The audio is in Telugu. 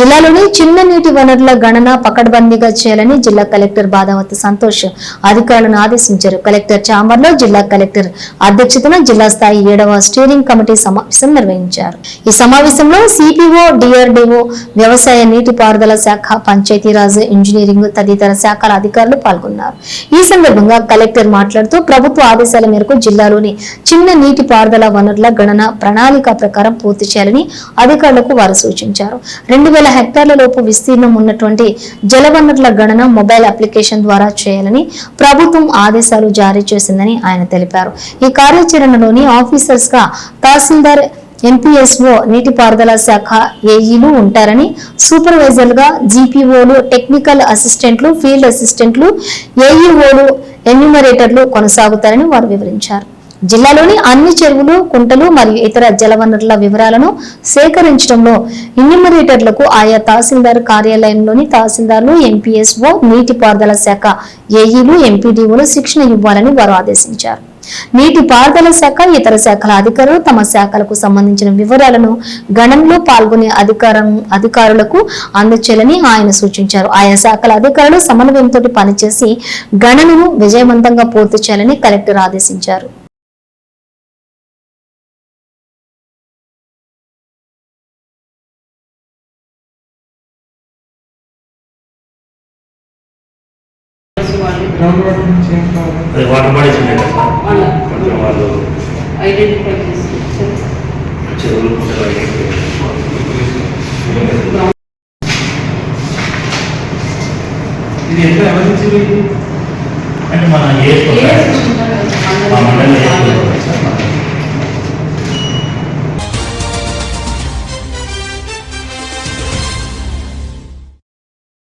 జిల్లాలోని చిన్న నీటి వనరుల గణన పకడ్బందీగా చేయాలని జిల్లా కలెక్టర్ బాదావతి సంతోష్ అధికారులను ఆదేశించారు. కలెక్టర్ చాంబర్లో జిల్లా కలెక్టర్ అధ్యక్షతన జిల్లా స్థాయి ఏడవ స్టీరింగ్ కమిటీ సమావేశం నిర్వహించారు. ఈ సమావేశంలో సిపిఓ డిఆర్డిఓ వ్యవసాయ నీటిపారుదల శాఖ పంచాయతీరాజ్ ఇంజనీరింగ్ తదితర శాఖల అధికారులు పాల్గొన్నారు. ఈ సందర్భంగా కలెక్టర్ మాట్లాడుతూ ప్రభుత్వ ఆదేశాల మేరకు జిల్లాలోని చిన్న నీటి పారుదల వనరుల గణన ప్రణాళిక ప్రకారం పూర్తి చేయాలని అధికారులకు వారు సూచించారు. రెండు వేల హెక్టార్ల లోపు విస్తీర్ణం ఉన్నటువంటి జలవనరుల గణన మొబైల్ అప్లికేషన్ ద్వారా చేయాలని ప్రభుత్వం ఆదేశాలు జారీ చేసిందని ఆయన తెలిపారు. ఈ కార్యాచరణలోని ఆఫీసర్స్గా తహసీల్దార్ ఎన్పిఎస్ఓ నీటిపారుదల శాఖ ఏఈలు ఉంటారని సూపర్వైజర్లుగా జీపీఓలు టెక్నికల్ అసిస్టెంట్లు ఫీల్డ్ అసిస్టెంట్లు ఏఈఓలు ఎన్యూమరేటర్లు కొనసాగుతారని వారు వివరించారు. జిల్లాలోని అన్ని చెరువులు కుంటలు మరియు ఇతర జలవనరుల వివరాలను సేకరించడంలో ఇన్యూమరేటర్లకు ఆయా తహసీల్దార్ కార్యాలయంలోని తహసీల్దార్లు ఎంపీఎస్ఓ నీటిపారుదల శాఖ ఏఈలు ఎంపీడీఓలు శిక్షణ ఇవ్వాలని వారు ఆదేశించారు. నీటి పారుదల శాఖ ఇతర శాఖల అధికారులు తమ శాఖలకు సంబంధించిన వివరాలను గణంలో పాల్గొనే అధికారం అధికారులకు అందచేయాలని ఆయన సూచించారు. ఆయా శాఖల అధికారులు సమన్వయంతో పనిచేసి గణనను విజయవంతంగా పూర్తి చేయాలని కలెక్టర్ ఆదేశించారు. అది వాటర్ బాడీస్ ఉన్నాయి కదా సార్? వాళ్ళ కొంచెం వాళ్ళు ఐడెంటిఫై ఇది ఎంత ఎమర్జెన్సీ అంటే మన ఏ మా మండలి